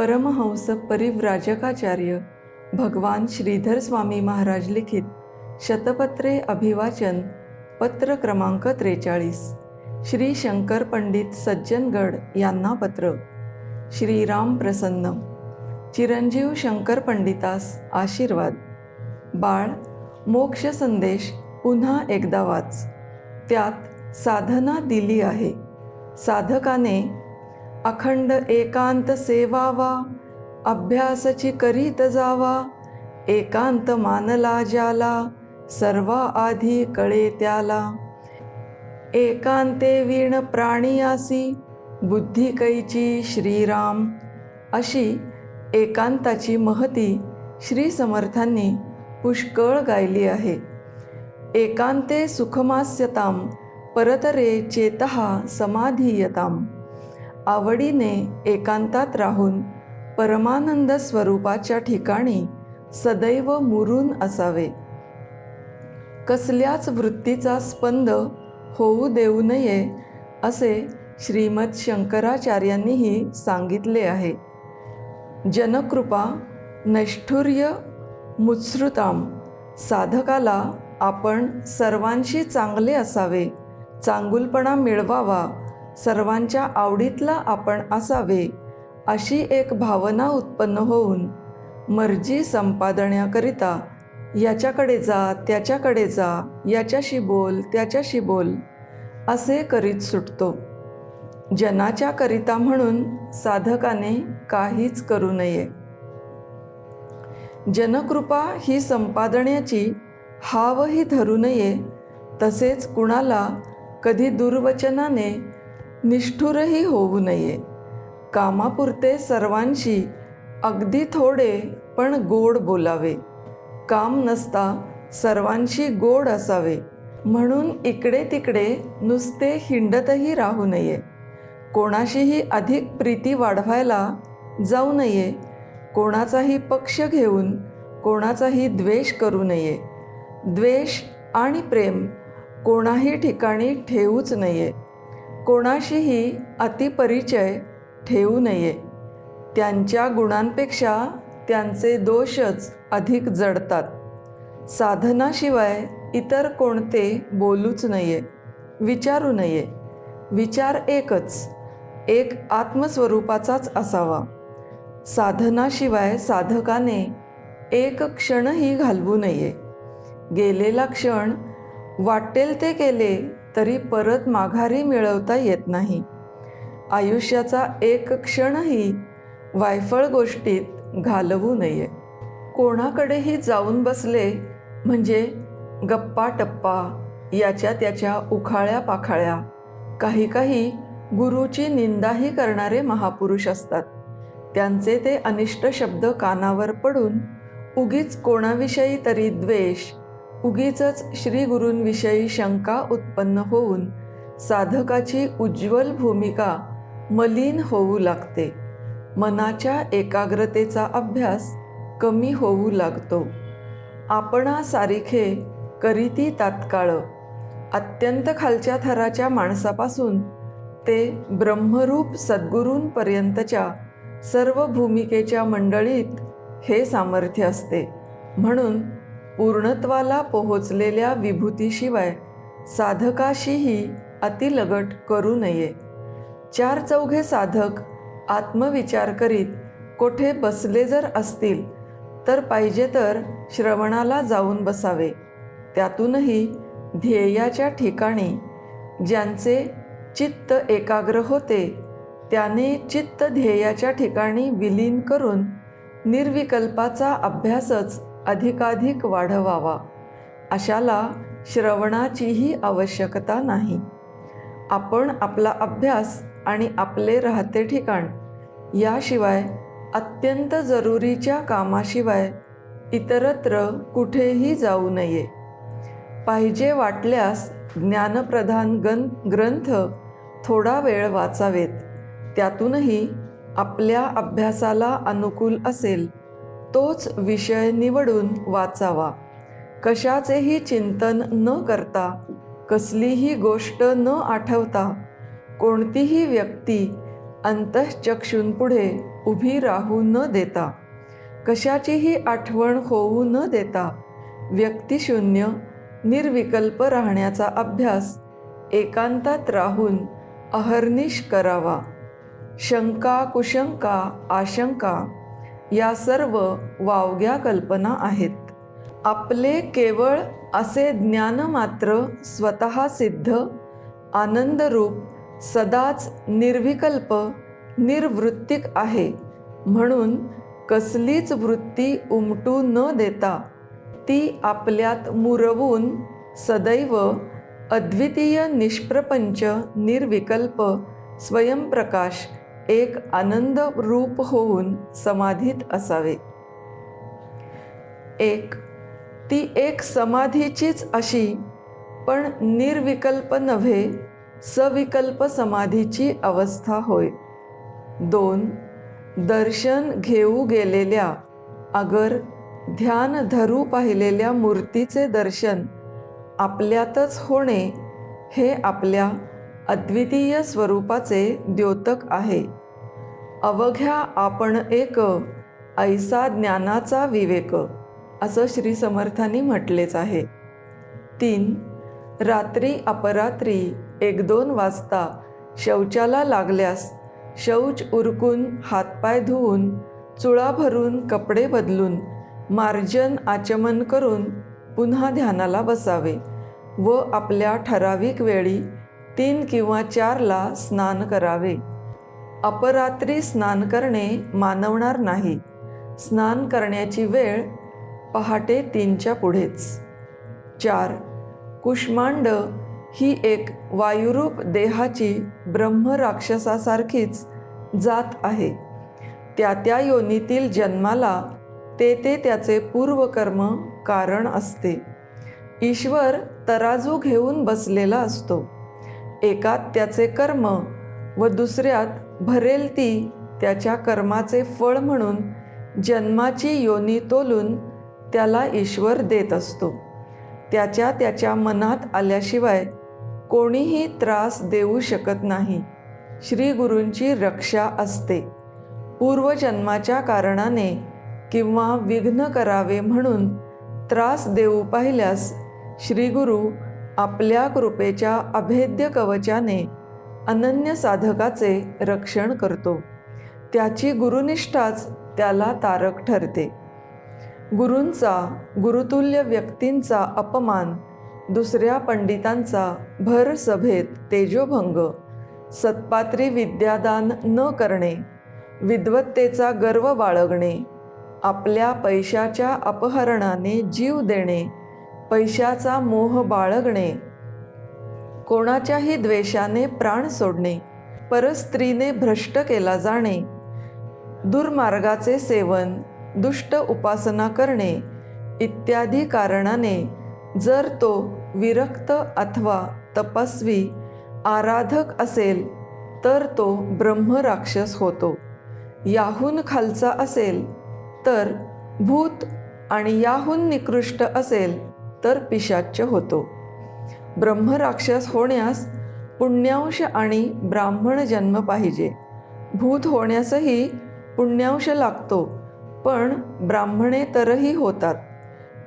परमहंस परिव्राजकाचार्य भगवान श्रीधर स्वामी महाराज लिखित शतपत्रे अभिवाचन पत्र क्रमांक त्रेचाळीस. श्री शंकर पंडित सज्जनगड यांना पत्र. श्रीराम प्रसन्न. चिरंजीव शंकर पंडितास आशीर्वाद. बाळ मोक्ष संदेश पुन्हा एकदा वाच. त्यात साधना दिली आहे. साधकाने अखंड एकांत सेवावा अभ्यासची करीत जावा एकांत मानला ज्याला सर्वा आधी कळे त्याला. एकांते वीण प्राणीयासी बुद्धी कैची श्रीराम. अशी एकांताची महती श्री समर्थांनी पुष्कळ गायली आहे. एकांते सुखमास्यताम परतरे चेतहा समाधीयताम. आवडीने एकांतात राहून परमानंद स्वरूपाच्या ठिकाणी सदैव मुरून असावे. कसल्याच वृत्तीचा स्पंद होऊ देऊ नये असे श्रीमद शंकराचार्यांनीही सांगितले आहे. जनकृपा नैष्ठुर्य मुत्सृताम साधकाला आपण सर्वांशी चांगले असावे चांगुलपणा मिळवावा सर्वांच्या आवडीतला आपण असावे अशी एक भावना उत्पन्न होऊन मर्जी संपादण्याकरिता याच्याकडे जा त्याच्याकडे जा याच्याशी बोल त्याच्याशी बोल असे करीत सुटतो. जनाच्या करिता म्हणून साधकाने काहीच करू नये. जनकृपा ही संपादण्याची हावही धरू नये तसेच कुणाला कधी दुर्वचनाने निष्ठुरही होऊ नये. कामापुरते सर्वांशी अगदी थोडे पण गोड बोलावे. काम नसता सर्वांशी गोड असावे. म्हणून इकडे तिकडे नुसते हिंडतही राहू नये. कोणाशीही अधिक प्रीती वाढवायला जाऊ नये. कोणाचाही पक्ष घेऊन कोणाचाही द्वेष करू नये. द्वेष आणि प्रेम कोणाही ठिकाणी ठेवूच नये. कोणाशीही अतिपरिचय ठेवू नये. त्यांच्या गुणांपेक्षा त्यांचे दोषच अधिक जडतात. साधनाशिवाय इतर कोणते बोलूच नये. विचारू नये. विचार एकच. एक आत्मस्वरूपाचाच असावा. साधनाशिवाय साधकाने एक क्षणही घालवू नये. गेलेला क्षण वाटेल ते केले तरी परत माघारी मिळवता येत नाही. आयुष्याचा एक क्षणही वायफळ गोष्टीत घालवू नये. कोणाकडेही जाऊन बसले म्हणजे गप्पा टप्पा याच्या त्याच्या उखाळ्या पाखाळ्या काही काही गुरुची निंदाही करणारे महापुरुष असतात. त्यांचे ते अनिष्ट शब्द कानावर पडून उगीच कोणाविषयी तरी द्वेष उगीच श्री गुरूंविषयी शंका उत्पन्न होऊन साधकाची उज्ज्वल भूमिका मलिन होऊ लागते. मनाच्या एकाग्रतेचा अभ्यास कमी होऊ लागतो. आपणा सारिखे करीती तात्काळ. अत्यंत खालच्या थराच्या माणसापासून ते ब्रह्मरूप सद्गुरूंपर्यंतच्या सर्व भूमिकेच्या मंडळीत हे सामर्थ्य असते. म्हणून पूर्णत्वाला पोहोचलेल्या विभूतीशिवाय साधकाशीही अतिलगट करू नये. चार चौघे साधक आत्मविचार करीत कोठे बसले जर असतील तर पाहिजे तर श्रवणाला जाऊन बसावे. त्यातूनही ध्येयाच्या ठिकाणी ज्यांचे चित्त एकाग्र होते त्याने चित्त ध्येयाच्या ठिकाणी विलीन करून निर्विकल्पाचा अभ्यासच अधिकाधिक वाढवावा. अशाला श्रवणाचीही आवश्यकता नाही. आपण आपला अभ्यास आणि आपले राहते ठिकाण याशिवाय अत्यंत जरुरीच्या कामाशिवाय इतरत्र कुठेही जाऊ नये. पाहिजे वाटल्यास ज्ञानप्रधान गन ग्रंथ थोडा वेळ वाचावेत. त्यातूनही आपल्या अभ्यासाला अनुकूल असेल. तोच विषय निवडून वाचावा. कशाचेही चिंतन न करता कसलीही गोष्ट न आठवता कोणतीही व्यक्ती अंतःचक्षूंपुढे उभी राहू न देता कशाचीही आठवण होऊ न देता व्यक्तिशून्य निर्विकल्प राहण्याचा अभ्यास एकांतात राहून अहर्निश करावा. शंका कुशंका आशंका या सर्व वावग्या कल्पना आहेत. आपले केवळ असे ज्ञान मात्र स्वतः सिद्ध आनंदरूप सदाच निर्विकल्प निर्वृत्तिक आहे. म्हणून कसलीच वृत्ती उमटू न देता ती आपल्यात मुरवून सदैव अद्वितीय निष्प्रपंच निर्विकल्प स्वयंप्रकाश एक आनंद रूप होऊन समाधीत असावे. एक ती एक समाधीचीच अशी पण निर्विकल्प नव्हे सविकल्प समाधीची अवस्था होय. दोन दर्शन घेऊ गेलेल्या अगर ध्यान धरू पाहिलेल्या मूर्तीचे दर्शन आपल्यातच होणे हे आपल्या अद्वितीय स्वरूपाचे द्योतक आहे. अवघ्या आपण एक ऐसा ज्ञानाचा विवेक असं श्री समर्थांनी म्हटलेच आहे. तीन रात्री अपरात्री एक दोन वाजता शौचाला लागल्यास शौच उरकून हातपाय धुवून चुळा भरून कपडे बदलून मार्जन आचमन करून पुन्हा ध्यानाला बसावे व आपल्या ठराविक वेळी तीन किंवा चारला स्नान करावे. अपरात्री स्नान करणे मानवणार नाही. स्नान करण्याची वेळ पहाटे तीनच्या पुढेच. चार. कुष्मांड ही एक वायुरूप देहाची ब्रह्म राक्षसासारखीच जात आहे. त्या त्या योनीतील जन्माला ते ते त्याचे पूर्वकर्म कारण असते. ईश्वर तराजू घेऊन बसलेला असतो. एकात त्याचे कर्म व दुसऱ्यात भरेल ती त्याच्या कर्माचे फळ म्हणून जन्माची योनी तोलून त्याला ईश्वर देत असतो. त्याच्या त्याच्या मनात आल्याशिवाय कोणीही त्रास देऊ शकत नाही. श्री गुरूंची रक्षा असते. पूर्वजन्माच्या कारणाने किंवा विघ्न करावे म्हणून त्रास देऊ पाहिल्यास श्रीगुरु आपल्या कृपेच्या अभेद्य कवचाने अनन्य साधकाचे रक्षण करतो. त्याची गुरुनिष्ठाच त्याला तारक ठरते. गुरूंचा गुरुतुल्य व्यक्तींचा अपमान दुसऱ्या पंडितांचा भर सभेत तेजोभंग सत्पात्री विद्यादान न करणे विद्वत्तेचा गर्व बाळगणे आपल्या पैशाच्या अपहरणाने जीव देणे पैशाचा मोह बाळगणे कोणाच्याही द्वेषाने प्राण सोडणे परस्त्रीने भ्रष्ट केला जाणे दुर्मार्गाचे सेवन दुष्ट उपासना करणे इत्यादी कारणाने जर तो विरक्त अथवा तपस्वी आराधक असेल तर तो ब्रह्मराक्षस होतो. याहून खालचा असेल तर भूत आणि याहून निकृष्ट असेल तर पिशाच्य होतो. ब्रह्मराक्षस होण्यास पुण्यांश आणि ब्राह्मण जन्म पाहिजे. भूत होण्यासही पुण्यांश लागतो पण ब्राह्मणे तरही होतात.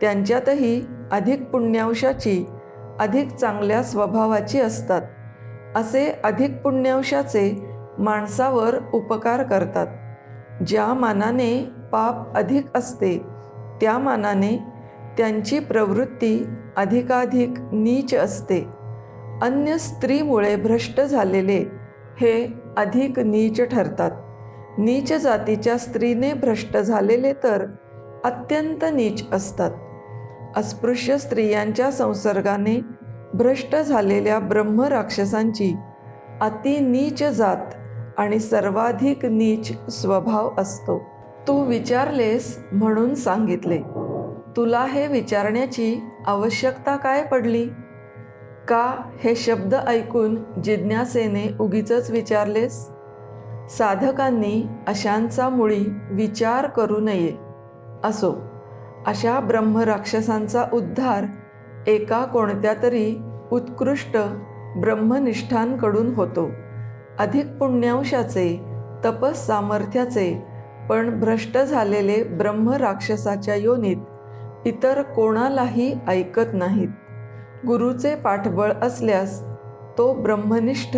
त्यांच्यातही अधिक पुण्यांशाची अधिक चांगल्या स्वभावाची असतात. असे अधिक पुण्यांशाचे माणसावर उपकार करतात. ज्या मानाने पाप अधिक असते त्या मानाने त्यांची प्रवृत्ती अधिकाधिक नीच असते. अन्य स्त्रीमुळे भ्रष्ट झालेले हे अधिक नीच ठरतात. नीच जातीच्या स्त्रीने भ्रष्ट झालेले तर अत्यंत नीच असतात. अस्पृश्य स्त्रियांच्या संसर्गाने भ्रष्ट झालेल्या ब्रह्मराक्षसांची अति नीच जात आणि सर्वाधिक नीच स्वभाव असतो. तू विचारलेस म्हणून सांगितले. तुला हे विचारण्याची आवश्यकता काय पडली? का हे शब्द ऐकून जिज्ञासेने उगीच विचारलेस? साधकांनी अशांचा मुळी विचार करू नये. असो अशा ब्रह्मराक्षसांचा उद्धार एका कोणत्या तरी उत्कृष्ट ब्रह्मनिष्ठांकडून होतो. अधिक पुण्यांशाचे तपस सामर्थ्याचे पण भ्रष्ट झालेले ब्रह्मराक्षसाच्या योनीत इतर कोणालाही ऐकत नाहीत. गुरुचे पाठबळ असल्यास तो ब्रह्मनिष्ठ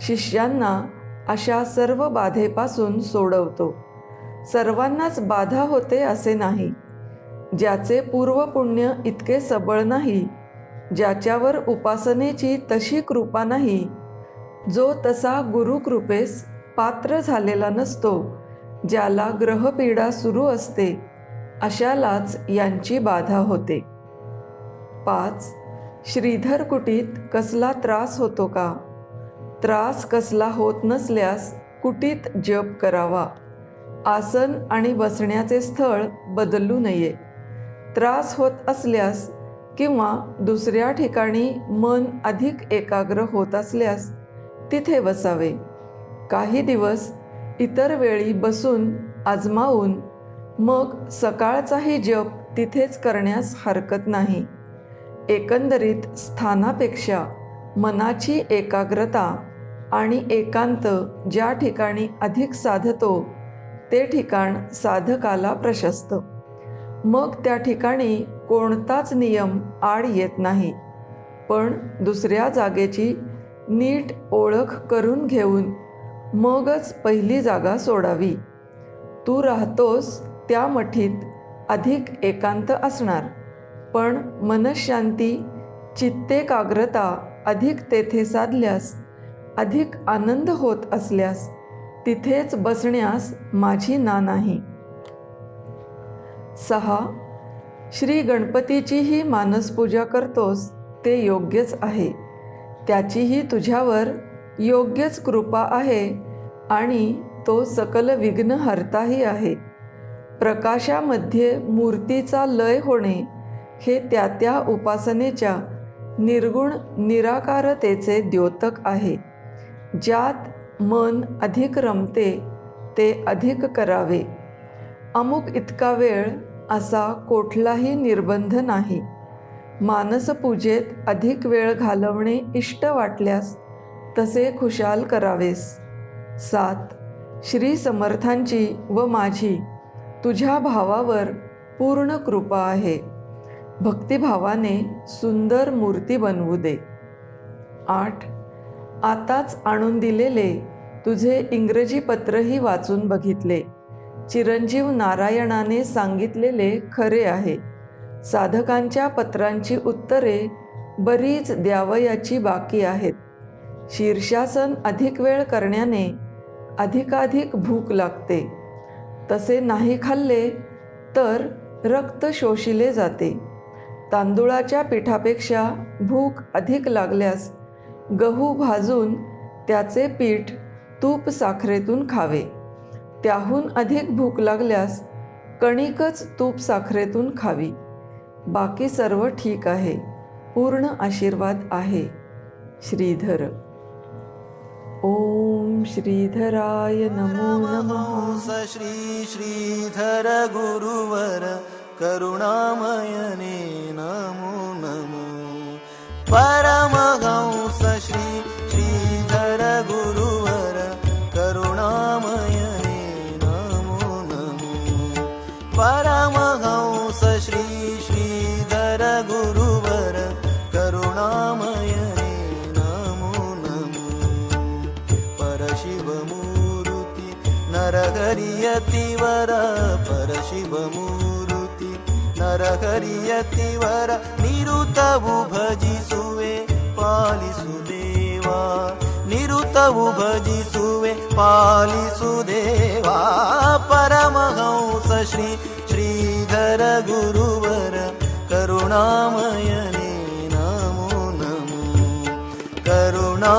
शिष्यांना अशा सर्व बाधेपासून सोडवतो. सर्वांनाच बाधा होते असे नाही. ज्याचे पूर्वपुण्य इतके सबळ नाही ज्याच्यावर उपासनेची तशी कृपा नाही जो तसा गुरुकृपेस पात्र झालेला नसतो ज्याला ग्रहपीडा सुरू असते. अशालाच यांची बाधा होते. पाच श्रीधर कुटीत कसला त्रास होतो का? त्रास कसला होत नसल्यास कुटीत जप करावा. आसन आणि बसण्याचे स्थळ बदलू नये. त्रास होत असल्यास किंवा दुसऱ्या ठिकाणी मन अधिक एकाग्र होत असल्यास तिथे बसावे. काही दिवस इतर वेळी बसून आजमावून मग सकाळचाही जप तिथेच करण्यास हरकत नाही. एकंदरीत स्थानापेक्षा मनाची एकाग्रता आणि एकांत ज्या ठिकाणी अधिक साधतो ते ठिकाण साधकाला प्रशस्त. मग त्या ठिकाणी कोणताच नियम आड येत नाही. पण दुसऱ्या जागेची नीट ओळख करून घेऊन मगच पहिली जागा सोडावी. तू राहतोस त्या मठीत अधिक एकांत असणार. पण मनशांती चित्तेकाग्रता अधिक तेथे साधल्यास अधिक आनंद होत असल्यास तिथेच बसण्यास माझी ना नाही. सहा. श्री गणपतीचीही मानसपूजा करतोस ते योग्यच आहे. त्याचीही तुझ्यावर योग्यच कृपा आहे आणि तो सकल विघ्नहर्ताही आहे. प्रकाशामध्ये मूर्तीचा लय होणे हे त्या त्या उपासनेच्या निर्गुण निराकारतेचे द्योतक आहे. ज्यात मन अधिक रमते ते अधिक करावे. अमुक इतका वेळ असा कुठलाही निर्बंध नाही. मानसपूजेत अधिक वेळ घालवणे इष्ट वाटल्यास तसे खुशाल करावेस. सात. श्री समर्थांची व माझी तुझ्या भावावर पूर्ण कृपा आहे. भक्तिभावाने सुंदर मूर्ती बनवू दे. आठ. आताच आणून दिलेले तुझे इंग्रजी पत्रही वाचून बघितले. चिरंजीव नारायणाने सांगितलेले खरे आहे. साधकांच्या पत्रांची उत्तरे बरीच द्यावयाची बाकी आहेत. शीर्षासन अधिक वेळ करण्याने अधिकाधिक भूक लागते. तसे नाही खाल्ले तर रक्त शोषिले जाते. तांदुळाच्या पिठापेक्षा भूक अधिक लागल्यास गहू भाजून त्याचे पीठ तूप साखरेतून खावे. त्याहून अधिक भूक लागल्यास कणिकच तूप साखरेतून खावी. बाकी सर्व ठीक आहे. पूर्ण आशीर्वाद आहे. श्रीधर ओम श्रीधराय नमो नमः। परमहंस श्री श्रीधर गुरुवर करुणामयने वर परशिव मूलति नर हरियति वर निरुतबुभजिसुवे पालिसुदेवा निरुतबुभजिसुवे पालिसुदेवा परमहंस श्री श्रीधर गुरुवर करुणामयने नमो नमः करुणा